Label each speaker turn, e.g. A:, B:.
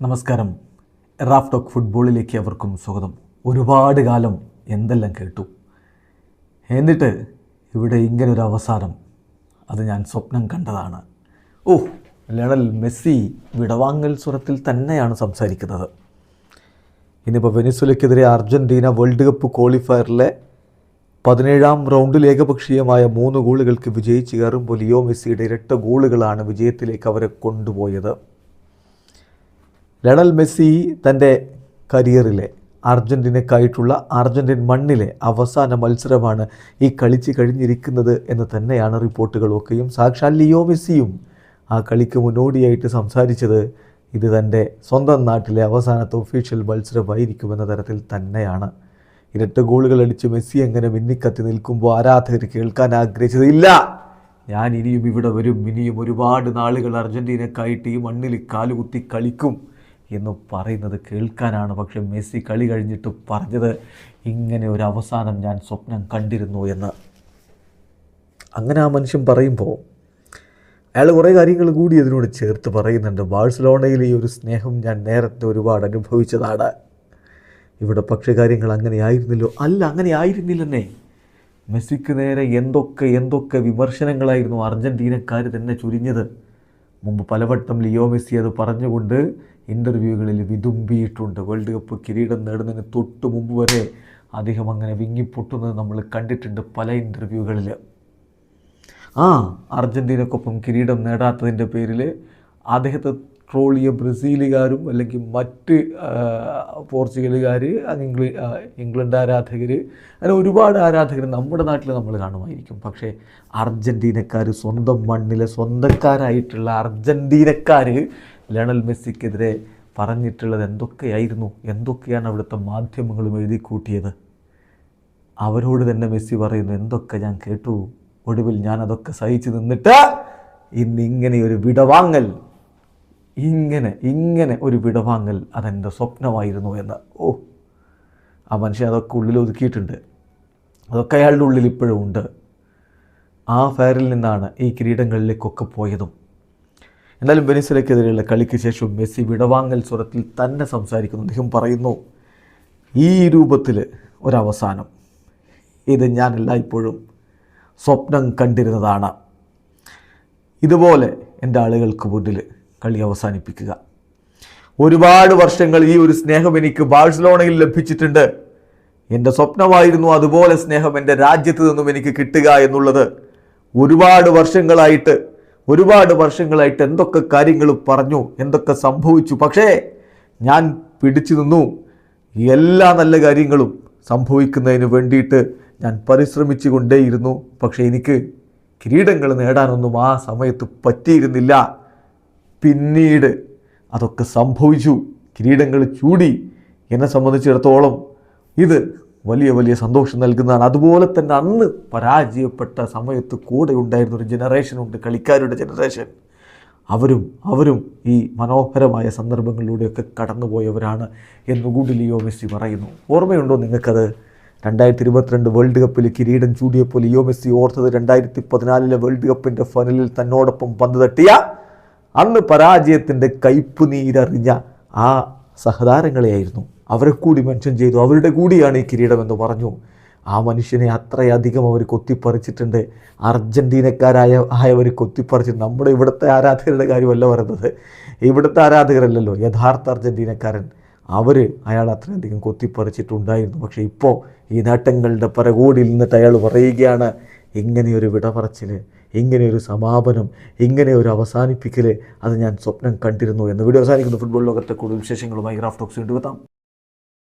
A: നമസ്കാരം. Raf talk ഫുട്ബോളിലേക്ക് അവർക്കും സ്വാഗതം. ഒരുപാട് കാലം എന്തെല്ലാം കേട്ടു. എന്നിട്ട് ഇവിടെ ഇങ്ങനൊരു അവസാനം. അത് ഞാൻ സ്വപ്നം കണ്ടതാണ്. ഓ ലണൽ മെസ്സി വിടവാങ്ങൽ സ്വരത്തിൽ തന്നെയാണ് സംസാരിക്കുന്നത്. ഇനിയിപ്പോൾ വെനിസുലയ്ക്കെതിരെ അർജന്റീന വേൾഡ് കപ്പ് ക്വാളിഫയറിലെ പതിനേഴാം റൗണ്ടിൽ ഏകപക്ഷീയമായ മൂന്ന് ഗോളുകൾക്ക് വിജയിച്ച് കയറുമ്പോൾ ലിയോ മെസ്സിയുടെ ഇരട്ട ഗോളുകളാണ് വിജയത്തിലേക്ക് അവരെ കൊണ്ടുപോയത്. ലണൽ മെസ്സി തന്റെ കരിയറിലെ അർജന്റീനക്കായിട്ടുള്ള അർജന്റീൻ മണ്ണിലെ അവസാന മത്സരമാണ് ഈ കളിച്ച് കഴിഞ്ഞിരിക്കുന്നത് എന്ന് തന്നെയാണ് റിപ്പോർട്ടുകളൊക്കെയും. സാക്ഷാൽ ലിയോ മെസ്സിയും ആ കളിക്ക് മുന്നോടിയായിട്ട് സംസാരിച്ചത് ഇത് തന്റെ സ്വന്തം നാട്ടിലെ അവസാനത്തെ ഒഫീഷ്യൽ മത്സരമായിരിക്കുമെന്ന തരത്തിൽ തന്നെയാണ്. ഇരട്ട ഗോളുകൾ അടിച്ച് മെസ്സി എങ്ങനെ മിന്നിക്കത്തി നിൽക്കുമ്പോൾ ആരാധകർ കേൾക്കാൻ ആഗ്രഹിച്ചത് ഇല്ല ഞാൻ ഇനിയും ഇവിടെ വരും. ഇനിയും ഒരുപാട് നാളുകൾ അർജന്റീനക്കായിട്ട് ഈ മണ്ണിൽ കാലുകുത്തി കളിക്കും. എന്ന് പറയുന്നത് കേൾക്കാനാണ്. പക്ഷെ മെസ്സി കളി കഴിഞ്ഞിട്ട് പറഞ്ഞത് ഇങ്ങനെ ഒരു അവസാനം ഞാൻ സ്വപ്നം കണ്ടിരുന്നു എന്ന്. അങ്ങനെ ആ മനുഷ്യൻ പറയുമ്പോൾ അയാൾ കുറേ കാര്യങ്ങൾ കൂടി അതിനോട് ചേർത്ത് പറയുന്നുണ്ട്. ബാഴ്സലോണയിൽ ഈ ഒരു സ്നേഹം ഞാൻ നേരത്തെ ഒരുപാട് അനുഭവിച്ചതാണ്. ഇവിടെ പക്ഷേ കാര്യങ്ങൾ അങ്ങനെ ആയിരുന്നില്ലോ? അല്ല അങ്ങനെ ആയിരുന്നില്ലെന്നേ. മെസ്സിക്ക് നേരെ എന്തൊക്കെ എന്തൊക്കെ വിമർശനങ്ങളായിരുന്നു അർജന്റീനക്കാർ തന്നെ ചുരിഞ്ഞത്. മുമ്പ് പലവട്ടം ലിയോ മെസ്സി അത് പറഞ്ഞുകൊണ്ട് ഇന്റർവ്യൂകളിൽ വിതുമ്പിയിട്ടുണ്ട്. വേൾഡ് കപ്പ് കിരീടം നേടുന്നതിന് തൊട്ട് മുമ്പ് വരെ അദ്ദേഹം അങ്ങനെ വിങ്ങിപ്പൊട്ടുന്നത് നമ്മൾ കണ്ടിട്ടുണ്ട് പല ഇന്റർവ്യൂകളിൽ ആ അർജന്റീനക്കൊപ്പം കിരീടം നേടാത്തതിന്റെ പേരിൽ അദ്ദേഹത്തെ ചെയ്യ ബ്രസീലുകാരും അല്ലെങ്കിൽ മറ്റ് പോർച്ചുഗലുകാർ ഇംഗ്ലി ഇംഗ്ലണ്ട് ആരാധകർ അങ്ങനെ ഒരുപാട് ആരാധകർ നമ്മുടെ നാട്ടിൽ നമ്മൾ കാണുമായിരിക്കും. പക്ഷേ അർജന്റീനക്കാർ സ്വന്തം മണ്ണിലെ സ്വന്തക്കാരായിട്ടുള്ള അർജന്റീനക്കാർ ലണൽ മെസ്സിക്കെതിരെ പറഞ്ഞിട്ടുള്ളത് എന്തൊക്കെയായിരുന്നു? എന്തൊക്കെയാണ് അവിടുത്തെ മാധ്യമങ്ങളും എഴുതി കൂട്ടിയത് അവരോട് തന്നെ മെസ്സി പറയുന്നു എന്തൊക്കെ ഞാൻ കേട്ടു? ഒടുവിൽ ഞാൻ അതൊക്കെ സഹിച്ചു നിന്നിട്ട് ഇന്ന് ഇങ്ങനെ ഒരു വിടവാങ്ങൽ ഇങ്ങനെ ഇങ്ങനെ ഒരു വിടവാങ്ങൽ അതെന്റെ സ്വപ്നമായിരുന്നു എന്ന്. ഓ ആ മനുഷ്യൻ അതൊക്കെ ഉള്ളിൽ ഒതുക്കിയിട്ടുണ്ട്. അതൊക്കെ അയാളുടെ ഉള്ളിൽ ഇപ്പോഴും ഉണ്ട്. ആ ഫയറിൽ നിന്നാണ് ഈ കിരീടങ്ങളിലേക്കൊക്കെ പോയതും. എന്നാലും വെനിസുലയ്ക്കെതിരെയുള്ള കളിക്ക് ശേഷം മെസ്സി വിടവാങ്ങൽ സ്വരത്തിൽ തന്നെ സംസാരിക്കുന്നു. അദ്ദേഹം പറയുന്നു ഈ രൂപത്തിൽ ഒരവസാനം. ഇത് ഞാൻ എല്ലായ്പ്പോഴും സ്വപ്നം കണ്ടിരുന്നതാണ്. ഇതുപോലെ എന്റെ ആളുകൾക്ക് മുന്നിൽ കളി അവസാനിപ്പിക്കുക. ഒരുപാട് വർഷങ്ങൾ ഈ ഒരു സ്നേഹം എനിക്ക് ബാഴ്സലോണയിൽ ലഭിച്ചിട്ടുണ്ട്. എന്റെ സ്വപ്നമായിരുന്നു അതുപോലെ സ്നേഹം എന്റെ രാജ്യത്ത് നിന്നും എനിക്ക് കിട്ടുക എന്നുള്ളത്. ഒരുപാട് വർഷങ്ങളായിട്ട് ഒരുപാട് വർഷങ്ങളായിട്ട് എന്തൊക്കെ കാര്യങ്ങൾ പറഞ്ഞു എന്തൊക്കെ സംഭവിച്ചു. പക്ഷേ ഞാൻ പിടിച്ചു നിന്നു. എല്ലാ നല്ല കാര്യങ്ങളും സംഭവിക്കുന്നതിന് വേണ്ടിയിട്ട് ഞാൻ പരിശ്രമിച്ചു കൊണ്ടേയിരുന്നു പക്ഷേ എനിക്ക് കിരീടങ്ങൾ നേടാനൊന്നും ആ സമയത്ത് പറ്റിയിരുന്നില്ല. പിന്നീട് അതൊക്കെ സംഭവിച്ചു. കിരീടങ്ങൾ ചൂടി. എന്നെ സംബന്ധിച്ചിടത്തോളം ഇത് വലിയ വലിയ സന്തോഷം നൽകുന്നതാണ്. അതുപോലെ തന്നെ അന്ന് പരാജയപ്പെട്ട സമയത്ത് കൂടെ ഉണ്ടായിരുന്ന ഒരു ജനറേഷനുണ്ട് കളിക്കാരുടെ ജനറേഷൻ അവരും അവരും ഈ മനോഹരമായ സന്ദർഭങ്ങളിലൂടെയൊക്കെ കടന്നുപോയവരാണ് എന്നുകൂടി ലിയോ മെസ്സി പറയുന്നു. ഓർമ്മയുണ്ടോ നിങ്ങൾക്കത്? രണ്ടായിരത്തി ഇരുപത്തിരണ്ട് വേൾഡ് കപ്പിൽ കിരീടം ചൂടിയപ്പോൾ ലിയോ മെസ്സി ഓർത്തത് രണ്ടായിരത്തി പതിനാലിലെ വേൾഡ് കപ്പിന്റെ ഫൈനലിൽ തന്നോടൊപ്പം പന്ത് തട്ടിയ അന്ന് പരാജയത്തിന്റെ കയ്പ് നീരറിഞ്ഞ ആ സഹതാരങ്ങളെയായിരുന്നു. അവരെ കൂടി മെൻഷൻ ചെയ്തു. അവരുടെ കൂടിയാണ് ഈ കിരീടമെന്ന് പറഞ്ഞു. ആ മനുഷ്യനെ അത്രയധികം അവർ കൊത്തിപ്പറിച്ചിട്ടുണ്ട്. അർജന്റീനക്കാരായ ആയവർ കൊത്തിപ്പറിച്ചിട്ട് നമ്മുടെ ഇവിടുത്തെ ആരാധകരുടെ കാര്യമല്ല പറയുന്നത്. ഇവിടുത്തെ ആരാധകരല്ലല്ലോ. യഥാർത്ഥ അർജന്റീനക്കാരൻ അവർ അയാൾ അത്രയധികം കൊത്തിപ്പറിച്ചിട്ടുണ്ടായിരുന്നു. പക്ഷേ ഇപ്പോൾ ഈ നേട്ടങ്ങളുടെ പരകോടിയിൽ നിന്നിട്ട് അയാൾ പറയുകയാണ് ഇങ്ങനെയൊരു വിട പറച്ചിൽ ഇങ്ങനെയൊരു സമാപനം ഇങ്ങനെ ഒരു അവസാനിപ്പിക്കൽ അത് ഞാൻ സ്വപ്നം കണ്ടിരുന്നു എന്ന് വീഡിയോ അവസാനിക്കുന്നു. ഫുട്ബോൾ ലോകത്തെ കൂടുതൽ വിശേഷങ്ങളുമായി ഗ്രാഫ് ടോക്സ് വീണ്ടും എത്താം.